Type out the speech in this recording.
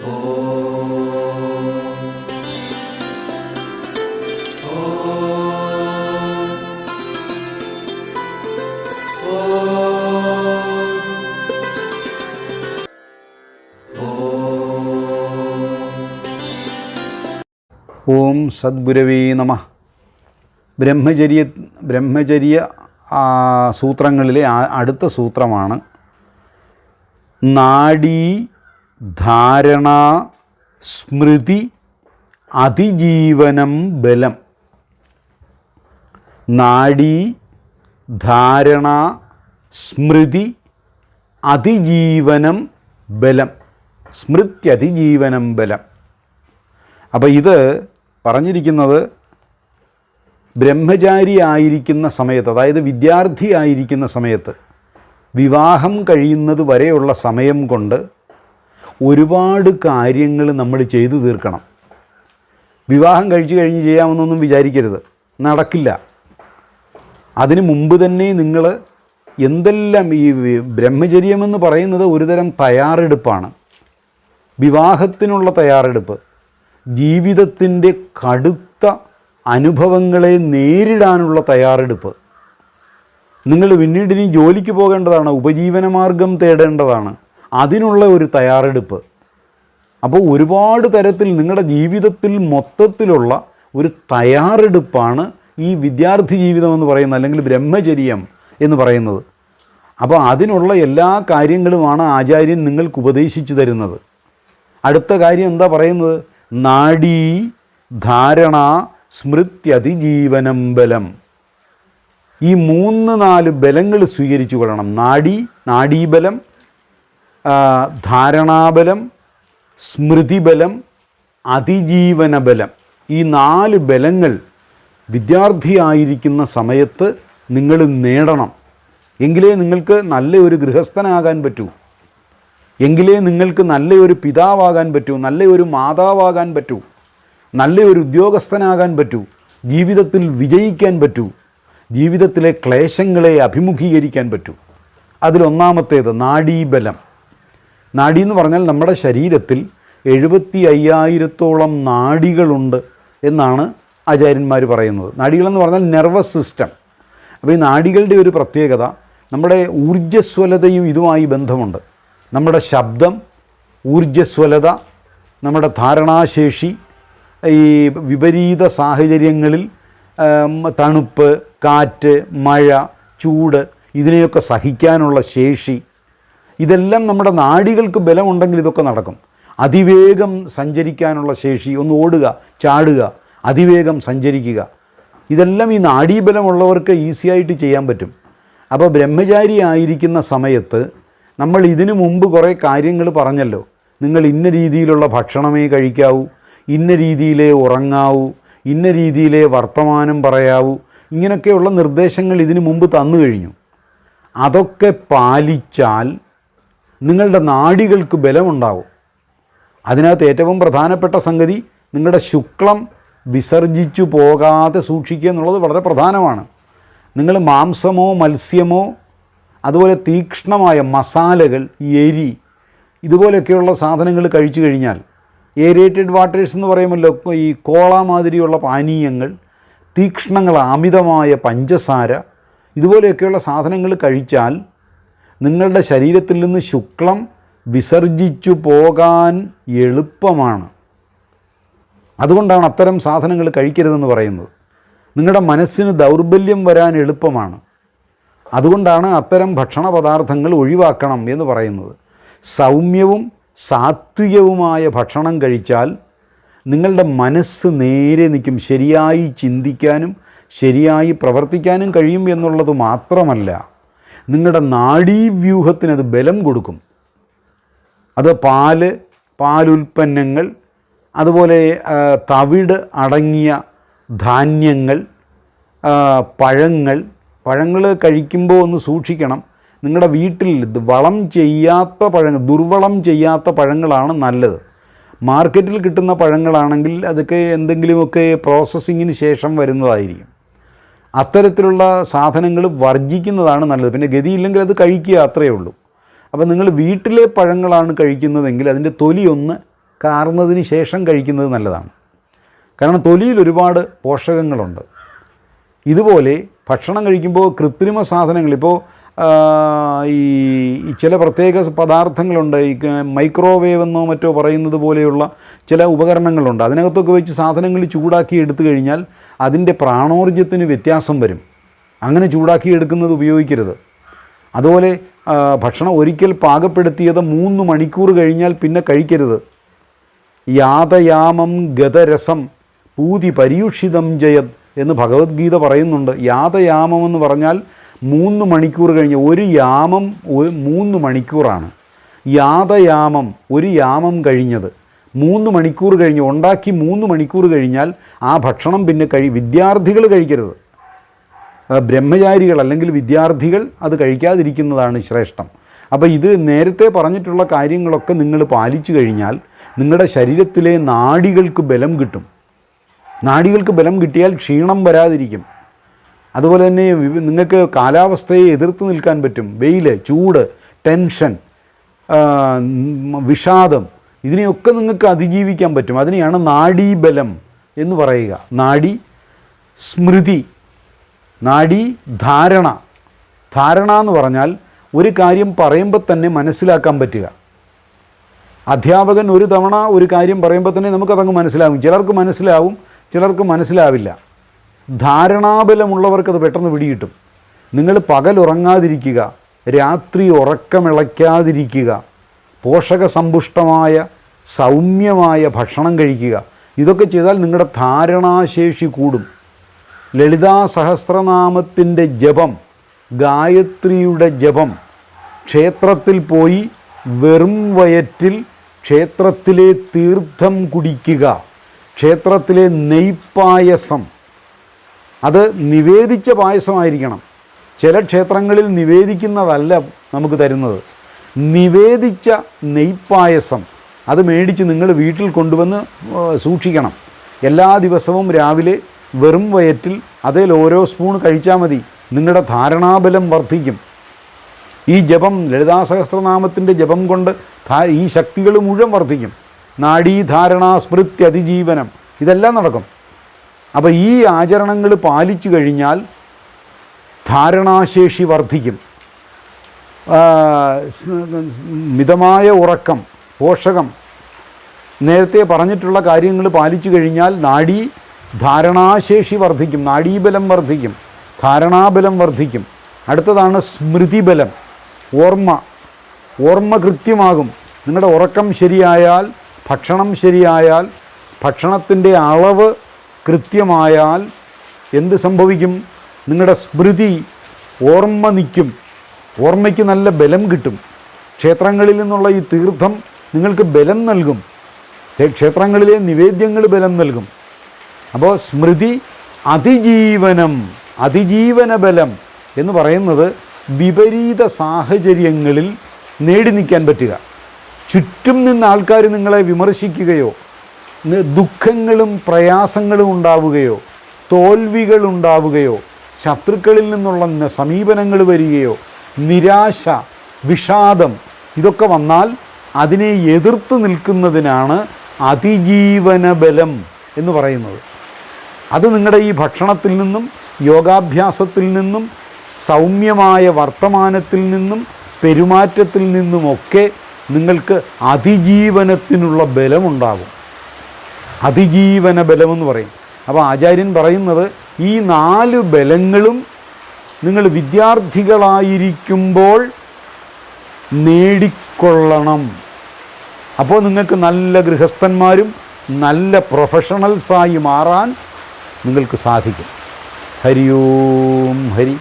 ഓം സദ്ഗുരവേ നമ. ബ്രഹ്മചര്യ ബ്രഹ്മചര്യ സൂത്രങ്ങളിലെ അടുത്ത സൂത്രമാണ് നാഡീ ധാരണ സ്മൃതി അതിജീവനം ബലം. നാഡി ധാരണ സ്മൃതി അതിജീവനം ബലം. സ്മൃതി അതിജീവനം ബലം. അപ്പോൾ ഇത് പറഞ്ഞിരിക്കുന്നത് ബ്രഹ്മചാരി ആയിരിക്കുന്ന സമയത്ത് അതായത് വിദ്യാർത്ഥി ആയിരിക്കുന്ന സമയത്ത് വിവാഹം കഴിയുന്നത് വരെയുള്ള സമയം കൊണ്ട് ഒരുപാട് കാര്യങ്ങൾ നമ്മൾ ചെയ്തു തീർക്കണം. വിവാഹം കഴിച്ചു കഴിഞ്ഞ് ചെയ്യാമെന്നൊന്നും വിചാരിക്കരുത്. നടക്കില്ല. അതിനു മുമ്പ് തന്നെ നിങ്ങൾ എന്തെല്ലാം ഈ ബ്രഹ്മചര്യമെന്ന് പറയുന്നത് ഒരുതരം തയ്യാറെടുപ്പാണ്. വിവാഹത്തിനുള്ള തയ്യാറെടുപ്പ്. ജീവിതത്തിന്റെ കടുത്ത അനുഭവങ്ങളെ നേരിടാനുള്ള തയ്യാറെടുപ്പ്. നിങ്ങൾ പിന്നീട് ഇനി ജോലിക്ക് പോകേണ്ടതാണ്. ഉപജീവനമാർഗം തേടേണ്ടതാണ്. അതിനുള്ള ഒരു തയ്യാറെടുപ്പ്. അപ്പോൾ ഒരുപാട് തരത്തിൽ നിങ്ങളുടെ ജീവിതത്തിൽ മൊത്തത്തിലുള്ള ഒരു തയ്യാറെടുപ്പാണ് ഈ വിദ്യാർത്ഥി ജീവിതം എന്ന് പറയുന്നത് അല്ലെങ്കിൽ ബ്രഹ്മചര്യം എന്ന് പറയുന്നത്. അപ്പോൾ അതിനുള്ള എല്ലാ കാര്യങ്ങളുമാണ് ആചാര്യൻ നിങ്ങൾക്ക് ഉപദേശിച്ചു തരുന്നത്. അടുത്ത കാര്യം എന്താ പറയുന്നത്? നാഡീ ധാരണ സ്മൃത്യതിജീവനം ബലം ഈ മൂന്ന് നാല് ബലങ്ങൾ സ്വീകരിച്ചു കൊള്ളണം. നാഡി നാഡീബലം ധാരണാബലം സ്മൃതിബലം അതിജീവന ബലം ഈ നാല് ബലങ്ങൾ വിദ്യാർത്ഥിയായിരിക്കുന്ന സമയത്ത് നിങ്ങൾ നേടണം. എങ്കിലേ നിങ്ങൾക്ക് നല്ല ഒരു ഗൃഹസ്ഥനാകാൻ പറ്റൂ. എങ്കിലേ നിങ്ങൾക്ക് നല്ലൊരു പിതാവാകാൻ പറ്റൂ നല്ലൊരു മാതാവാകാൻ പറ്റൂ നല്ലൊരു ഉദ്യോഗസ്ഥനാകാൻ പറ്റൂ ജീവിതത്തിൽ വിജയിക്കാൻ പറ്റൂ ജീവിതത്തിലെ ക്ലേശങ്ങളെ അഭിമുഖീകരിക്കാൻ പറ്റൂ. അതിലൊന്നാമത്തേത് നാഡീബലം. നാഡി എന്ന് പറഞ്ഞാൽ നമ്മുടെ ശരീരത്തിൽ എഴുപത്തി അയ്യായിരത്തോളം നാഡികളുണ്ട് എന്നാണ് ആചാര്യന്മാർ പറയുന്നത്. നാഡികളെന്ന് പറഞ്ഞാൽ നെർവസ് സിസ്റ്റം അപ്പോൾ ഈ നാഡികളുടെ ഒരു പ്രത്യേകത നമ്മുടെ ഊർജസ്വലതയും ഇതുമായി ബന്ധമുണ്ട്. നമ്മുടെ ശബ്ദം ഊർജസ്വലത നമ്മുടെ ധാരണാശേഷി ഈ വിപരീത സാഹചര്യങ്ങളിൽ തണുപ്പ് കാറ്റ് മഴ ചൂട് ഇതിനെയൊക്കെ സഹിക്കാനുള്ള ശേഷി ഇതെല്ലാം നമ്മുടെ നാടികൾക്ക് ബലമുണ്ടെങ്കിൽ ഇതൊക്കെ നടക്കും. അതിവേഗം സഞ്ചരിക്കാനുള്ള ശേഷി ഒന്ന് ഓടുക ചാടുക അതിവേഗം സഞ്ചരിക്കുക. ഇതെല്ലാം ഈ നാഡീബലമുള്ളവർക്ക് ഈസിയായിട്ട് ചെയ്യാൻ പറ്റും. അപ്പോൾ ബ്രഹ്മചാരി ആയിരിക്കുന്ന സമയത്ത് നമ്മൾ ഇതിനു മുമ്പ് കുറേ കാര്യങ്ങൾ പറഞ്ഞല്ലോ. നിങ്ങൾ ഇന്ന രീതിയിലുള്ള ഭക്ഷണമേ കഴിക്കാവൂ ഇന്ന രീതിയിലേ ഉറങ്ങാവൂ ഇന്ന രീതിയിലേ വർത്തമാനം പറയാവൂ ഇങ്ങനെയൊക്കെയുള്ള നിർദ്ദേശങ്ങൾ ഇതിനു മുമ്പ് തന്നു കഴിഞ്ഞു. അതൊക്കെ പാലിച്ചാൽ നിങ്ങളുടെ നാടികൾക്ക് ബലമുണ്ടാവും. അതിനകത്ത് ഏറ്റവും പ്രധാനപ്പെട്ട സംഗതി നിങ്ങളുടെ ശുക്ലം വിസർജിച്ചു പോകാതെ സൂക്ഷിക്കുക എന്നുള്ളത് വളരെ പ്രധാനമാണ്. നിങ്ങൾ മാംസമോ മത്സ്യമോ അതുപോലെ തീക്ഷ്ണമായ മസാലകൾ എരി ഇതുപോലെയൊക്കെയുള്ള സാധനങ്ങൾ കഴിച്ചു കഴിഞ്ഞാൽ ഏരിയേറ്റഡ് വാട്ടേഴ്സ് എന്ന് പറയുമല്ലോ ഈ കോള മാതിരിയുള്ള പാനീയങ്ങൾ തീക്ഷ്ണങ്ങൾ അമിതമായ പഞ്ചസാര ഇതുപോലെയൊക്കെയുള്ള സാധനങ്ങൾ കഴിച്ചാൽ നിങ്ങളുടെ ശരീരത്തിൽ നിന്ന് ശുക്ലം വിസർജിച്ചു പോകാൻ എളുപ്പമാണ്. അതുകൊണ്ടാണ് അത്തരം സാധനങ്ങൾ കഴിക്കരുതെന്ന് പറയുന്നത്. നിങ്ങളുടെ മനസ്സിന് ദൗർബല്യം വരാൻ എളുപ്പമാണ്. അതുകൊണ്ടാണ് അത്തരം ഭക്ഷണ പദാർത്ഥങ്ങൾ ഒഴിവാക്കണം എന്ന് പറയുന്നത്. സൗമ്യവും സാത്വികവുമായ ഭക്ഷണം കഴിച്ചാൽ നിങ്ങളുടെ മനസ്സ് നേരെ നിൽക്കും. ശരിയായി ചിന്തിക്കാനും ശരിയായി പ്രവർത്തിക്കാനും കഴിയും എന്നുള്ളത് മാത്രമല്ല. നിങ്ങളുടെ നാഡീവ്യൂഹത്തിന് അത് ബലം കൊടുക്കും. അത് പാൽ പാലുൽപ്പന്നങ്ങൾ അതുപോലെ തവിട് അടങ്ങിയ ധാന്യങ്ങൾ പഴങ്ങൾ. പഴങ്ങൾ കഴിക്കുമ്പോൾ ഒന്ന് സൂക്ഷിക്കണം. നിങ്ങളുടെ വീട്ടിൽ വളം ചെയ്യാത്ത പഴങ്ങൾ ദുർവളം ചെയ്യാത്ത പഴങ്ങളാണ് നല്ലത്. മാർക്കറ്റിൽ കിട്ടുന്ന പഴങ്ങളാണെങ്കിൽ അതൊക്കെ എന്തെങ്കിലുമൊക്കെ പ്രോസസ്സിങ്ങിന് ശേഷം വരുന്നതായിരിക്കും. അത്തരത്തിലുള്ള സാധനങ്ങൾ വർജിക്കുന്നതാണ് നല്ലത്. പിന്നെ ഗതിയില്ലെങ്കിൽ അത് കഴിക്കുക അത്രയേ ഉള്ളൂ. അപ്പോൾ നിങ്ങൾ വീട്ടിലെ പഴങ്ങളാണ് കഴിക്കുന്നതെങ്കിൽ അതിന്റെ തൊലിയൊന്ന് കാർന്നതിന് ശേഷം കഴിക്കുന്നത് നല്ലതാണ്. കാരണം തൊലിയിൽ ഒരുപാട് പോഷകങ്ങളുണ്ട്. ഇതുപോലെ ഭക്ഷണം കഴിക്കുമ്പോൾ കൃത്രിമ സാധനങ്ങൾ ഇപ്പോൾ ഈ ചില പ്രത്യേക പദാർത്ഥങ്ങളുണ്ട്. ഈ മൈക്രോവേവ് എന്നോ മറ്റോ പറയുന്നത് പോലെയുള്ള ചില ഉപകരണങ്ങളുണ്ട്. അതിനകത്തൊക്കെ വെച്ച് സാധനങ്ങൾ ചൂടാക്കി എടുത്തു കഴിഞ്ഞാൽ അതിന്റെ പ്രാണോർജത്തിന് വ്യത്യാസം വരും. അങ്ങനെ ചൂടാക്കി എടുക്കുന്നത് ഉപയോഗിക്കരുത്. അതുപോലെ ഭക്ഷണം ഒരിക്കൽ പാകപ്പെടുത്തിയത് മൂന്ന് മണിക്കൂർ കഴിഞ്ഞാൽ പിന്നെ കഴിക്കരുത്. യാതയാമം ഗതരസം പൂതി പരീക്ഷിതം ജയത് എന്ന് ഭഗവത്ഗീത പറയുന്നുണ്ട്. യാതയാമം എന്ന് പറഞ്ഞാൽ മൂന്ന് മണിക്കൂർ കഴിഞ്ഞ് ഒരു യാമം ഒരു മൂന്ന് മണിക്കൂറാണ്. യാതയാമം ഒരു യാമം കഴിഞ്ഞത്. മൂന്ന് മണിക്കൂർ കഴിഞ്ഞ് ഉണ്ടാക്കി മൂന്ന് മണിക്കൂർ കഴിഞ്ഞാൽ ആ ഭക്ഷണം പിന്നെ കഴി വിദ്യാർത്ഥികൾ കഴിക്കരുത്. ബ്രഹ്മചാരികൾ അല്ലെങ്കിൽ വിദ്യാർത്ഥികൾ അത് കഴിക്കാതിരിക്കുന്നതാണ് ശ്രേഷ്ഠം. അപ്പോൾ ഇത് നേരത്തെ പറഞ്ഞിട്ടുള്ള കാര്യങ്ങളൊക്കെ നിങ്ങൾ പാലിച്ചു കഴിഞ്ഞാൽ നിങ്ങളുടെ ശരീരത്തിലെ നാഡികൾക്ക് ബലം കിട്ടും. നാഡികൾക്ക് ബലം കിട്ടിയാൽ ക്ഷീണം വരാതിരിക്കും. അതുപോലെ തന്നെ നിങ്ങൾക്ക് കാലാവസ്ഥയെ എതിർത്ത് നിൽക്കാൻ പറ്റും. വെയിൽ ചൂട് ടെൻഷൻ വിഷാദം ഇതിനെയൊക്കെ നിങ്ങൾക്ക് അതിജീവിക്കാൻ പറ്റും. അതിനെയാണ് നാഡീബലം എന്ന് പറയുക. നാഡി സ്മൃതി നാഡി ധാരണ. ധാരണ എന്ന് പറഞ്ഞാൽ ഒരു കാര്യം പറയുമ്പോൾ തന്നെ മനസ്സിലാക്കാൻ പറ്റുക. അധ്യാപകൻ ഒരു തവണ ഒരു കാര്യം പറയുമ്പോൾ തന്നെ നമുക്കതങ്ങ് മനസ്സിലാവും ചിലർക്ക് മനസ്സിലാവും ചിലർക്ക് മനസ്സിലാവില്ല. ധാരണാബലമുള്ളവർക്ക് അത് പെട്ടെന്ന് പിടികിട്ടും. നിങ്ങൾ പകലുറങ്ങാതിരിക്കുക രാത്രി ഉറക്കമിളയ്ക്കാതിരിക്കുക പോഷകസമ്പുഷ്ടമായ സൗമ്യമായ ഭക്ഷണം കഴിക്കുക ഇതൊക്കെ ചെയ്താൽ നിങ്ങളുടെ ധാരണാശേഷി കൂടും. ലളിതാ സഹസ്രനാമത്തിന്റെ ജപം ഗായത്രിയുടെ ജപം ക്ഷേത്രത്തിൽ പോയി വെറും വയറ്റിൽ ക്ഷേത്രത്തിലെ തീർത്ഥം കുടിക്കുക ക്ഷേത്രത്തിലെ നെയ്പ്പായസം അത് നിവേദിച്ച പായസമായിരിക്കണം. ചില ക്ഷേത്രങ്ങളിൽ നിവേദിക്കുന്നതല്ല നമുക്ക് തരുന്നത്. നിവേദിച്ച നെയ്പ്പായസം അത് മേടിച്ച് നിങ്ങൾ വീട്ടിൽ കൊണ്ടുവന്ന് സൂക്ഷിക്കണം. എല്ലാ ദിവസവും രാവിലെ വെറും വയറ്റിൽ അതിൽ ഓരോ സ്പൂൺ കഴിച്ചാൽ മതി. നിങ്ങളുടെ ധാരണാബലം വർദ്ധിക്കും. ഈ ജപം ലളിതാ സഹസ്രനാമത്തിന്റെ ജപം കൊണ്ട് ഈ ശക്തികൾ മുഴുവൻ വർദ്ധിക്കും. നാഡീധാരണാസ്മൃത്യതിജീവനം ഇതെല്ലാം നടക്കും. അപ്പോൾ ഈ ആചരണങ്ങൾ പാലിച്ചു കഴിഞ്ഞാൽ ധാരണാശേഷി വർദ്ധിക്കും. മിതമായ ഉറക്കം പോഷകം നേരത്തെ പറഞ്ഞിട്ടുള്ള കാര്യങ്ങൾ പാലിച്ചു കഴിഞ്ഞാൽ നാഡീ ധാരണാശേഷി വർദ്ധിക്കും നാഡീബലം വർദ്ധിക്കും ധാരണാബലം വർദ്ധിക്കും. അടുത്തതാണ് സ്മൃതിബലം ഓർമ്മ ഓർമ്മ കൃത്യമാകും. നിങ്ങളുടെ ഉറക്കം ശരിയായാൽ ഭക്ഷണം ശരിയായാൽ ഭക്ഷണത്തിന്റെ അളവ് കൃത്യമായാൽ എന്ത് സംഭവിക്കും? നിങ്ങളുടെ സ്മൃതി ഓർമ്മ നിൽക്കും. ഓർമ്മയ്ക്ക് നല്ല ബലം കിട്ടും. ക്ഷേത്രങ്ങളിൽ നിന്നുള്ള ഈ തീർത്ഥം നിങ്ങൾക്ക് ബലം നൽകും. ക്ഷേത്രങ്ങളിലെ നിവേദ്യങ്ങൾ ബലം നൽകും. അപ്പോൾ സ്മൃതി അതിജീവനം അതിജീവന ബലം എന്ന് പറയുന്നത് വിപരീത സാഹചര്യങ്ങളിൽ നേടി നിൽക്കാൻ പറ്റുക. ചുറ്റും നിന്ന് ആൾക്കാർ നിങ്ങളെ വിമർശിക്കുകയോ ദുഃഖങ്ങളും പ്രയാസങ്ങളും ഉണ്ടാവുകയോ തോൽവികൾ ഉണ്ടാവുകയോ ശത്രുക്കളിൽ നിന്നുള്ള സമീപനങ്ങൾ വരികയോ നിരാശ വിഷാദം ഇതൊക്കെ വന്നാൽ അതിനെ എതിർത്ത് നിൽക്കുന്നതിനാണ് അതിജീവന ബലം എന്ന് പറയുന്നത്. അത് നിങ്ങളുടെ ഈ ഭക്ഷണത്തിൽ നിന്നും യോഗാഭ്യാസത്തിൽ നിന്നും സൗമ്യമായ വർത്തമാനത്തിൽ നിന്നും പെരുമാറ്റത്തിൽ നിന്നുമൊക്കെ നിങ്ങൾക്ക് അതിജീവനത്തിനുള്ള ബലമുണ്ടാകും അതിജീവന ബലമെന്ന് പറയും. അപ്പോൾ ആചാര്യൻ പറയുന്നത് ഈ നാല് ബലങ്ങളും നിങ്ങൾ വിദ്യാർത്ഥികളായിരിക്കുമ്പോൾ നേടിക്കൊള്ളണം. അപ്പോൾ നിങ്ങൾക്ക് നല്ല ഗൃഹസ്ഥന്മാരും നല്ല പ്രൊഫഷണൽസായി മാറാൻ നിങ്ങൾക്ക് സാധിക്കും. ഹരി ഓം ഹരി.